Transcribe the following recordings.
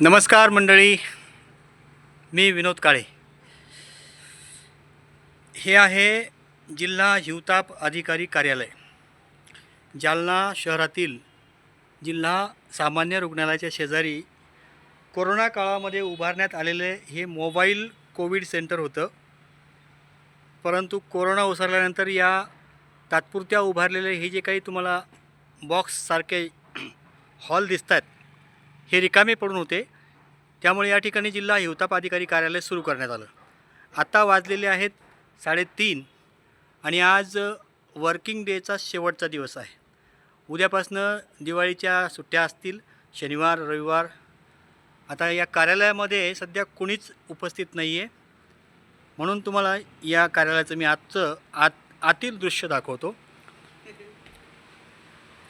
नमस्कार मंडळी मी विनोद काळे. हे आहे जिल्हा हिवताप अधिकारी कार्यालय. जालना शहरातील जिल्हा सामान्य रुग्णालयाच्या शेजारी कोरोना काळामध्ये उभारण्यात आलेले हे मोबाईल कोविड सेंटर होतं. परंतु कोरोना ओसरल्यानंतर या तात्पुरत्या उभारलेले हे जे काही तुम्हाला बॉक्ससारखे हॉल दिसत आहेत हे रिकामे पडून होते. त्यामुळे या ठिकाणी जिल्हा हिवताप अधिकारी कार्यालय सुरू करण्यात आलं. आत्ता वाजलेले आहेत साडेतीन आणि आज वर्किंग डेचा शेवटचा दिवस आहे. उद्यापासनं दिवाळीच्या सुट्ट्या असतील शनिवार रविवार. आता या कार्यालयामध्ये सध्या कुणीच उपस्थित नाही आहे म्हणून तुम्हाला या कार्यालयाचं मी आजचं आत आतील दृश्य दाखवतो.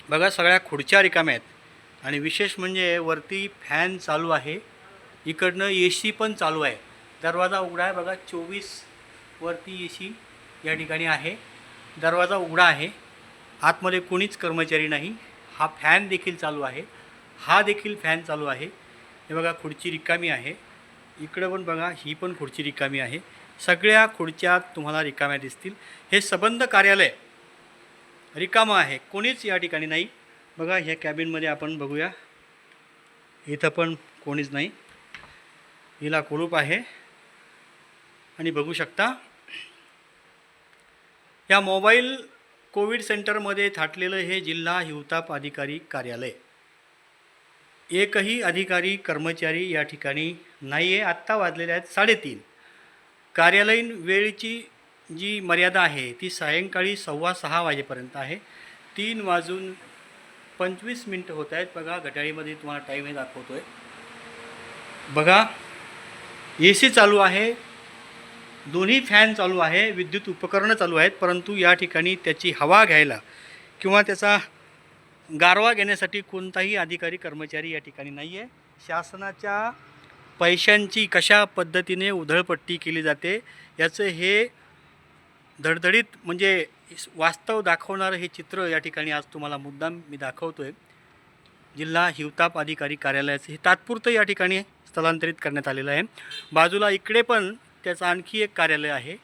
बघा सगळ्या खुर्च्या रिकाम्या आहेत. आणि विशेष म्हणजे वरती फॅन चालू आहे. इकडनं ए सी पण चालू आहे. दरवाजा उघडा आहे. बघा चोवीस वरती ए सी या ठिकाणी आहे. दरवाजा उघडा आहे. आतमध्ये कोणीच कर्मचारी नाही. हा फॅन देखील चालू आहे. हा देखील फॅन चालू आहे. हे बघा खुर्ची रिकामी आहे. इकडं पण बघा ही पण खुर्ची रिकामी आहे. सगळ्या खुर्च्या तुम्हाला रिकाम्या दिसतील. हे सबंध कार्यालय रिकामं आहे. कोणीच या ठिकाणी नाही. बघा ह्या कॅबिनमध्ये आपण बघूया. इथं पण कोणीच नाही. हिला कुलूप आहे. आणि बघू शकता या मोबाईल कोविड सेंटरमध्ये थाटलेलं हे जिल्हा हिवताप अधिकारी कार्यालय. एकही अधिकारी कर्मचारी या ठिकाणी नाही आहे आत्ता वाजलेले आहेत साडेतीन. कार्यालयीन वेळेची जी मर्यादा आहे ती सायंकाळी सव्वा सहा वाजेपर्यंत आहे. तीन वाजून पंचवीस मिनटं होत आहेत. बघा घड्याळीमध्ये तुम्हाला टाईम हे दाखवतो आहे बघा ए सी चालू आहे. दोन्ही फॅन चालू आहे. विद्युत उपकरणं चालू आहेत परंतु या ठिकाणी त्याची हवा घ्यायला किंवा त्याचा गारवा घेण्यासाठी कोणताही अधिकारी कर्मचारी या ठिकाणी नाही आहे शासनाच्या पैशांची कशा पद्धतीने उधळपट्टी केली जाते याचं हे धडधडीत म्हणजे वास्तव दाखवणारं हे चित्र या ठिकाणी आज तुम्हाला मुद्दाम मी दाखवतो आहे जिल्हा हिवताप अधिकारी कार्यालयाचं हे तात्पुरतं या ठिकाणी स्थलांतरित करण्यात आलेलं आहे. बाजूला इकडे पण त्याचं आणखी एक कार्यालय आहे.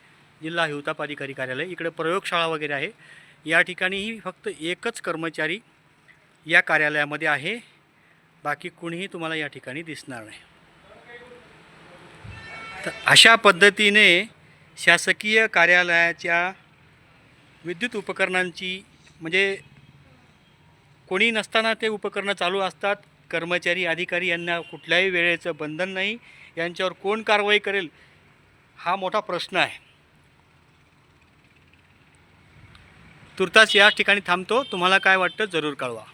जिल्हा हिवताप अधिकारी कार्यालय. इकडे प्रयोगशाळा वगैरे आहे. या ठिकाणीही फक्त एकच कर्मचारी या कार्यालयामध्ये आहे. बाकी कुणीही तुम्हाला या ठिकाणी दिसणार नाही. तर अशा पद्धतीने शासकीय कार्यालयाच्या विद्युत उपकरणांची म्हणजे कोणी नसताना ते उपकरणं चालू असतात. कर्मचारी अधिकारी यांना कुठल्याही वेळेचं बंधन नाही. यांच्यावर कोण कारवाई करेल हा मोठा प्रश्न आहे. तुर्तास या ठिकाणी थांबतो. तुम्हाला काय वाटतं जरूर कळवा.